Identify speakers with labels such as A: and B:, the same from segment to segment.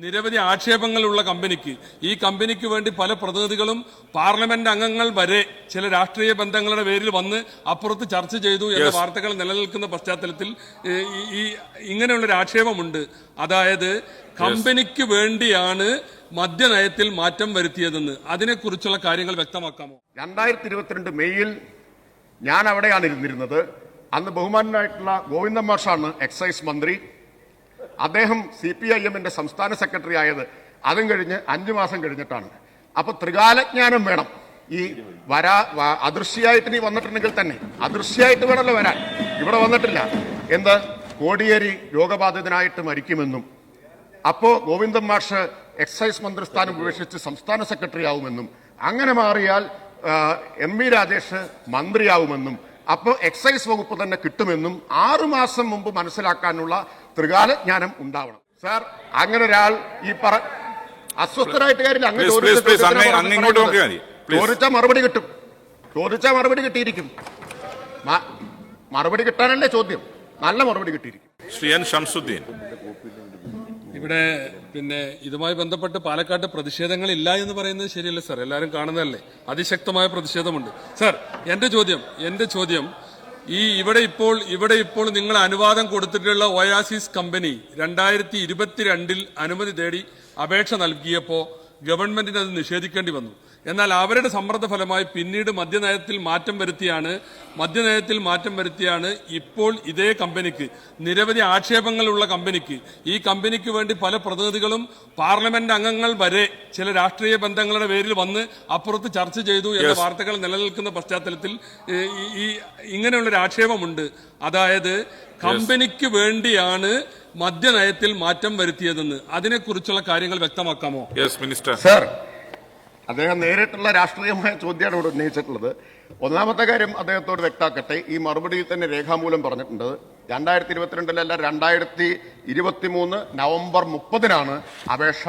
A: നിരവധി ആക്ഷേപങ്ങളുള്ള കമ്പനിക്ക്. ഈ കമ്പനിക്ക് വേണ്ടി പല പ്രതിനിധികളും പാർലമെന്റ് അംഗങ്ങൾ വരെ ചില രാഷ്ട്രീയ ബന്ധങ്ങളുടെ പേരിൽ വന്ന് അപ്പുറത്ത് ചർച്ച ചെയ്തു എന്ന വാർത്തകൾ നിലനിൽക്കുന്ന പശ്ചാത്തലത്തിൽ ഈ- ഇങ്ങനെയുള്ളൊരു ആക്ഷേപമുണ്ട്. അതായത് കമ്പനിക്ക് വേണ്ടിയാണ് മദ്യനയത്തിൽ മാറ്റം വരുത്തിയതെന്ന്. അതിനെക്കുറിച്ചുള്ള കാര്യങ്ങൾ വ്യക്തമാക്കാമോ?
B: രണ്ടായിരത്തി ഇരുപത്തിരണ്ട് മെയ്യിൽ ഞാൻ അവിടെയാണ് ഇരുന്നിരുന്നത്. അന്ന് ബഹുമാനായിട്ടുള്ള ഗോവിന്ദൻ മാഷാണ് എക്സൈസ് മന്ത്രി. അദ്ദേഹം സി പി ഐ എമ്മിന്റെ സംസ്ഥാന സെക്രട്ടറി ആയത് അതും കഴിഞ്ഞ് അഞ്ചു മാസം കഴിഞ്ഞിട്ടാണ്. അപ്പോൾ ത്രികാലജ്ഞാനം വേണം. ഈ വരാ അദൃശ്യമായിട്ട് നീ വന്നിട്ടുണ്ടെങ്കിൽ തന്നെ അദൃശ്യമായിട്ട് വേണമല്ലോ വരാൻ. ഇവിടെ വന്നിട്ടില്ല. എന്ത്? കോടിയേരി രോഗബാധിതനായിട്ട് മരിക്കുമെന്നും അപ്പോൾ ഗോവിന്ദൻ മാഷ് എക്സൈസ് മന്ത്രിസ്ഥാനം ഉപേക്ഷിച്ച് സംസ്ഥാന സെക്രട്ടറി ആവുമെന്നും അങ്ങനെ മാറിയാൽ എം വി രാജേഷ് മന്ത്രിയാവുമെന്നും അപ്പോൾ എക്സൈസ് വകുപ്പ് തന്നെ കിട്ടുമെന്നും ആറുമാസം മുമ്പ് മനസ്സിലാക്കാനുള്ള ത്രികാല ജ്ഞാനം ഉണ്ടാവണം. സാർ അങ്ങനെ ഒരാൾ ഈ പറ അസ്വസ്ഥരായിട്ട് കാര്യമില്ല. അങ്ങ്
C: Please,
B: ചോദിച്ച മറുപടി കിട്ടും. ചോദിച്ചാൽ മറുപടി കിട്ടിയിരിക്കും. മറുപടി കിട്ടാനല്ലേ ചോദ്യം. നല്ല മറുപടി കിട്ടിയിരിക്കും.
C: ശ്രീ എൻ ഷംസുദ്ദീൻ.
A: ഇവിടെ പിന്നെ ഇതുമായി ബന്ധപ്പെട്ട് പാലക്കാട്ട് പ്രതിഷേധങ്ങൾ ഇല്ല എന്ന് പറയുന്നത് ശരിയല്ല സാർ. എല്ലാവരും കാണുന്നതല്ലേ? അതിശക്തമായ പ്രതിഷേധമുണ്ട്. സാർ എന്റെ ചോദ്യം എന്റെ ചോദ്യം ഈ ഇവിടെ ഇപ്പോൾ ഇവിടെ ഇപ്പോൾ നിങ്ങൾ അനുവാദം കൊടുത്തിട്ടുള്ള ഒയാസിസ് കമ്പനി രണ്ടായിരത്തി ഇരുപത്തിരണ്ടിൽ അനുമതി തേടി അപേക്ഷ നൽകിയപ്പോൾ ഗവൺമെന്റിന് അത് നിഷേധിക്കേണ്ടി വന്നു. എന്നാൽ അവരുടെ സമ്മർദ്ദ ഫലമായി പിന്നീട് മദ്യനയത്തിൽ മാറ്റം വരുത്തിയാണ് മദ്യനയത്തിൽ മാറ്റം വരുത്തിയാണ് ഇപ്പോൾ ഇതേ കമ്പനിക്ക്. നിരവധി ആക്ഷേപങ്ങളുള്ള കമ്പനിക്ക്. ഈ കമ്പനിക്ക് വേണ്ടി പല പ്രതിനിധികളും പാർലമെന്റ് അംഗങ്ങൾ വരെ ചില രാഷ്ട്രീയ ബന്ധങ്ങളുടെ പേരിൽ വന്ന് അപ്പുറത്ത് ചർച്ച ചെയ്തു എന്ന വാർത്തകൾ നിലനിൽക്കുന്ന പശ്ചാത്തലത്തിൽ ഈ- ഇങ്ങനെയുള്ളൊരു ആക്ഷേപമുണ്ട്. അതായത് കമ്പനിക്ക് വേണ്ടിയാണ് മദ്യനയത്തിൽ മാറ്റം വരുത്തിയതെന്ന് അതിനെക്കുറിച്ചുള്ള കാര്യങ്ങൾ വ്യക്തമാക്കാമോ?
C: യെസ് മിനിസ്റ്റർ
B: സർ അദ്ദേഹം നേരിട്ടുള്ള രാഷ്ട്രീയമായ ചോദ്യമാണ് ഇവിടെ ഉന്നയിച്ചിട്ടുള്ളത്. ഒന്നാമത്തെ കാര്യം അദ്ദേഹത്തോട് വ്യക്താക്കട്ടെ ഈ മറുപടിയിൽ തന്നെ രേഖാമൂലം പറഞ്ഞിട്ടുണ്ട്. രണ്ടായിരത്തി ഇരുപത്തിരണ്ടിലല്ല രണ്ടായിരത്തി ഇരുപത്തി മൂന്ന് നവംബർ മുപ്പതിനാണ് അപേക്ഷ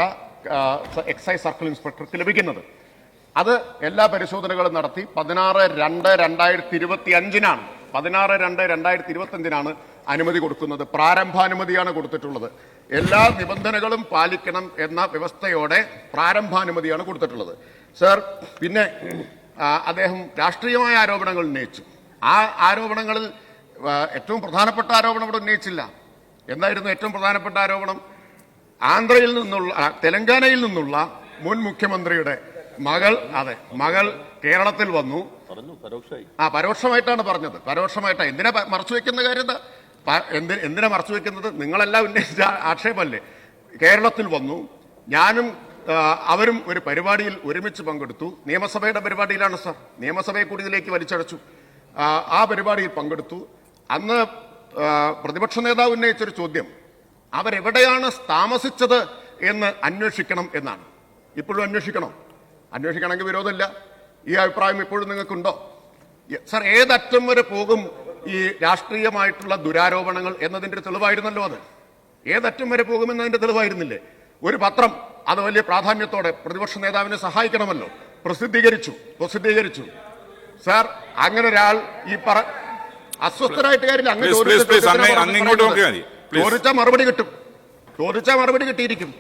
B: എക്സൈസ് സർക്കിൾ ഇൻസ്പെക്ടർക്ക് ലഭിക്കുന്നത്. അത് എല്ലാ പരിശോധനകളും നടത്തി പതിനാറ് രണ്ട് രണ്ടായിരത്തി ഇരുപത്തി അഞ്ചിനാണ് പതിനാറ് രണ്ട് രണ്ടായിരത്തി ഇരുപത്തി അഞ്ചിനാണ് അനുമതി കൊടുക്കുന്നത് പ്രാരംഭാനുമതിയാണ് കൊടുത്തിട്ടുള്ളത്. എല്ലാ നിബന്ധനകളും പാലിക്കണം എന്ന വ്യവസ്ഥയോടെ പ്രാരംഭാനുമതിയാണ് കൊടുത്തിട്ടുള്ളത്. സർ പിന്നെ അദ്ദേഹം രാഷ്ട്രീയമായ ആരോപണങ്ങൾ ഉന്നയിച്ചു. ആ ആരോപണങ്ങളിൽ ഏറ്റവും പ്രധാനപ്പെട്ട ആരോപണം ഇവിടെ ഉന്നയിച്ചില്ല. എന്തായിരുന്നു ഏറ്റവും പ്രധാനപ്പെട്ട ആരോപണം? ആന്ധ്രയിൽ നിന്നുള്ള തെലങ്കാനയിൽ നിന്നുള്ള മുൻ മുഖ്യമന്ത്രിയുടെ മകൾ അതെ മകൾ കേരളത്തിൽ വന്നു. ആ പരോക്ഷമായിട്ടാണ് പറഞ്ഞത്. പരോക്ഷമായിട്ടാണ്. എന്തിനാ മറച്ചു വെക്കുന്ന കാര്യം എന്താ? എന്തിനാ മറച്ചു വെക്കുന്നത്? നിങ്ങളെല്ലാം ഉന്നയിച്ച ആക്ഷേപമല്ലേ? കേരളത്തിൽ വന്നു. ഞാനും അവരും ഒരു പരിപാടിയിൽ ഒരുമിച്ച് പങ്കെടുത്തു. നിയമസഭയുടെ പരിപാടിയിലാണ് സർ. നിയമസഭയെ കൂടി ഇതിലേക്ക് വലിച്ചടച്ചു. ആ, പരിപാടിയിൽ പങ്കെടുത്തു. അന്ന് പ്രതിപക്ഷ നേതാവ് ഉന്നയിച്ചൊരു ചോദ്യം. അവരെവിടെയാണ് താമസിച്ചത് എന്ന് അന്വേഷിക്കണം എന്നാണ്. ഇപ്പോഴും അന്വേഷിക്കണം? അന്വേഷിക്കണമെങ്കിൽ വിരോധമില്ല. ഈ അഭിപ്രായം ഇപ്പോഴും നിങ്ങൾക്കുണ്ടോ? സർ ഏതറ്റം വരെ പോകും ഈ രാഷ്ട്രീയമായിട്ടുള്ള ദുരാരോപണങ്ങൾ എന്നതിന്റെ ഒരു തെളിവായിരുന്നല്ലോ അത്. ഏതറ്റം വരെ പോകുമെന്നതിന്റെ തെളിവായിരുന്നില്ലേ? ഒരു പത്രം അത് വലിയ പ്രാധാന്യത്തോടെ പ്രതിപക്ഷ നേതാവിനെ സഹായിക്കണമല്ലോ. പ്രസിദ്ധീകരിച്ചു പ്രസിദ്ധീകരിച്ചു. സാർ അങ്ങനെ ഒരാൾ ഈ പറ അസ്വസ്ഥരായിട്ട് കാര്യമില്ല. അങ്ങ്. ചോദിച്ചാൽ മറുപടി കിട്ടും. ചോദിച്ചാൽ മറുപടി കിട്ടിയിരിക്കും.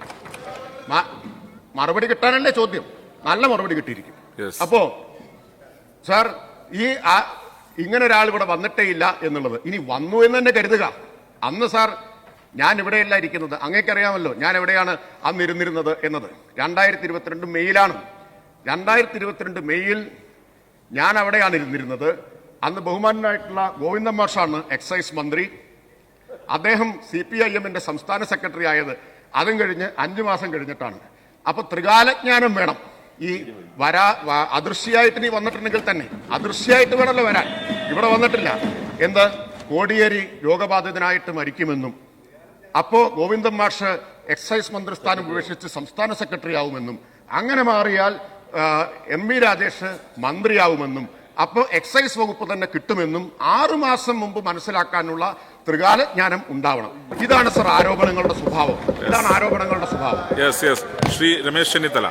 B: മറുപടി കിട്ടാനല്ലേ ചോദ്യം. നല്ല മറുപടി കിട്ടിയിരിക്കും. അപ്പോ സാർ ഈ ഇങ്ങനെ ഒരാൾ ഇവിടെ വന്നിട്ടേ ഇല്ല എന്നുള്ളത്. ഇനി വന്നു എന്ന് തന്നെ കരുതുക. അന്ന് സാർ ഞാൻ ഇവിടെയല്ല ഇരിക്കുന്നത്. അങ്ങേക്കറിയാമല്ലോ ഞാൻ എവിടെയാണ് അന്ന് ഇരുന്നിരുന്നത് എന്നത്. രണ്ടായിരത്തി ഇരുപത്തിരണ്ട് മെയ്യിലാണ്. രണ്ടായിരത്തി ഇരുപത്തിരണ്ട് മെയ്യിൽ ഞാൻ അവിടെയാണ് ഇരുന്നിരുന്നത്. അന്ന് ബഹുമാനായിട്ടുള്ള ഗോവിന്ദൻ മാഷാണ് എക്സൈസ് മന്ത്രി. അദ്ദേഹം സി പി ഐ എമ്മിന്റെ സംസ്ഥാന സെക്രട്ടറി ആയത്. അതും കഴിഞ്ഞ് അഞ്ചു മാസം കഴിഞ്ഞിട്ടാണ്. അപ്പൊ ത്രികാലജ്ഞാനം വേണം. ഈ വരാ അദൃശ്യമായിട്ട് നീ വന്നിട്ടുണ്ടെങ്കിൽ തന്നെ അദൃശ്യമായിട്ട് വേണമല്ലോ വരാൻ. ഇവിടെ വന്നിട്ടില്ല. എന്ത്? കോടിയേരി രോഗബാധിതനായിട്ട് മരിക്കുമെന്നും അപ്പോൾ ഗോവിന്ദൻ മാഷ് എക്സൈസ് മന്ത്രിസ്ഥാനം ഉപേക്ഷിച്ച് സംസ്ഥാന സെക്രട്ടറി ആവുമെന്നും അങ്ങനെ മാറിയാൽ എം വി രാജേഷ് മന്ത്രിയാവുമെന്നും അപ്പോൾ എക്സൈസ് വകുപ്പ് തന്നെ കിട്ടുമെന്നും ആറുമാസം മുമ്പ് മനസ്സിലാക്കാനുള്ള ത്രികാലജ്ഞാനം ഉണ്ടാവണം. ഇതാണ് സർ ആരോപണങ്ങളുടെ സ്വഭാവം. ഇതാണ് ആരോപണങ്ങളുടെ സ്വഭാവം.
C: ശ്രീ രമേശ് ചെന്നിത്തല.